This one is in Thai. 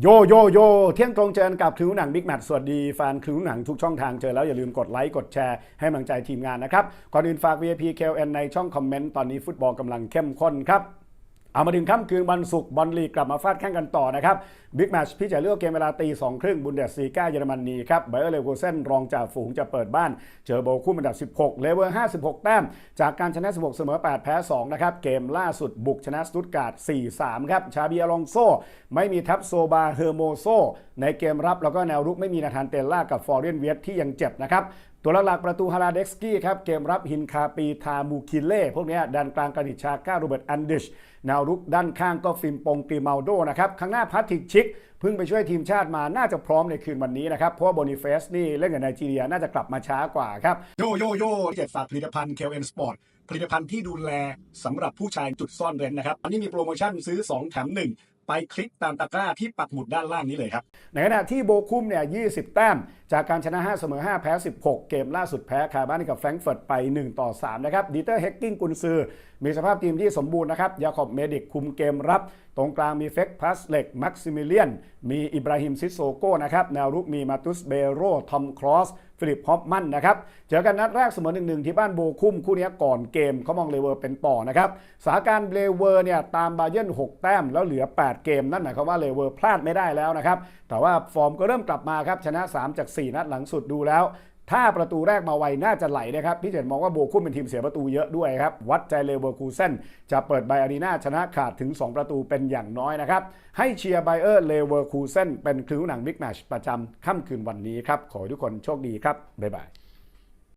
โยโยโยเที่ยงตรงเจอกันกับคลิวหนังบิ๊กแมทสวัสดีแฟนคลิวหนังทุกช่องทางเจอแล้วอย่าลืมกดไลค์กดแชร์ให้กำลังใจทีมงานนะครับ ก่อนอื่นฝาก VIP KLN ในช่องคอมเมนต์ตอนนี้ฟุตบอลกำลังเข้มข้นครับ เอามาถึงค่ำคืนวันศุกร์บอลลีกกลับมาฟาดแข่งกันต่อนะครับบิ๊กแมชพี่จะเลือกเกมเวลาตีสองครึ่งบุนเดสซีกาเยอรมนีครับไบเออร์เลเวอร์เซนรองจ่าฝูงจะเปิดบ้าน เจอโบคุมอันดับ 16 เลเวอร์ 56 แต้ม จากการชนะ 16 เสมอ 8 แพ้ 2 นะครับ เกมล่าสุดบุกชนะสตุตการ์ด 4-3 ครับ ชาบีอลองโซ ไม่มีทับโซบาเฮอร์โมโซ ในเกมรับแล้วก็แนวรุกไม่มีนาธานเตลล่ากับฟอร์เรนเวียตที่ยังเจ็บนะครับ ตัวหลักๆประตูฮาราเด็กสกี้ครับเกมรับฮินคาปีทามูคิเล่พวกเนี้ยดันกลางกานิชาก้าโรเบิร์ตอันดิชแนวรุกด้านข้างก็ฟิมปงกรีมาลโดนะครับข้างหน้าพัทติกชิกเพิ่งไปช่วยทีมชาติมาน่าจะพร้อมในคืนวันนี้นะครับเพราะว่าโบนิเฟสนี่เล่นกับไนจีเรียน่าจะกลับมาช้ากว่าครับโยโยโยเจ็ดฝากผลิตภัณฑ์ KLN Sport ผลิตภัณฑ์ที่ดูแลสำหรับผู้ชายจุดซ่อนเร้นนะครับอันนี้มีโปรโมชั่นซื้อ 2 แถม 1 ไปคลิกตามตะกร้าที่ปักหมุดด้านล่างนี้เลยครับในขณะที่โบคุมเนี่ย20 แต้ม จากการชนะ 5 เสมอ 5 แพ้ 16 เกมล่าสุดแพ้คาบ้านกับแฟรงก์เฟิร์ตไป 1 ต่อ 3 นะครับดีเตอร์เฮกกิ้งกุนซือ มีสภาพทีมที่สมบูรณ์นะครับยาขอบเมดิกคุมเกมรับ ตรงกลางมีเฟกพลัสเล็กมักซิมิเลียน มีอิบราฮิมซิโซโก้นะครับแนวรุกมีมาตุสเบโรทอมครอสฟิลิปฮอปมันนะครับเจอกันนัดแรกเสมอ1-1ที่บ้านโบคุมคู่นี้ก่อนเกมเขามองเลเวอร์เป็นต่อนะครับสาการเลเวอร์เนี่ยตามบาเยร์น6 แต้มแล้วเหลือ 8 เกมนั่นหมายความว่าเลเวอร์พลาดไม่ได้แล้วนะครับแต่ว่าฟอร์มก็เริ่มกลับมาครับชนะ 3 จาก4 นัดหลังสุดดูแล้ว ถ้าประตูแรกมาไวน่าจะไหลนะครับ พี่เจนมองว่าโบคุมเป็นทีมเสียประตูเยอะด้วยครับ วัดใจเลเวอร์คูเซนจะเปิดไบอารีนาชนะขาดถึง 2 ประตูเป็นอย่างน้อยนะครับ ให้เชียร์ไบเออร์เลเวอร์คูเซนเป็นคลิวหนังบิ๊กแมชประจำค่ำคืนวันนี้ครับขอให้ทุกคนโชคดีครับบ๊ายบาย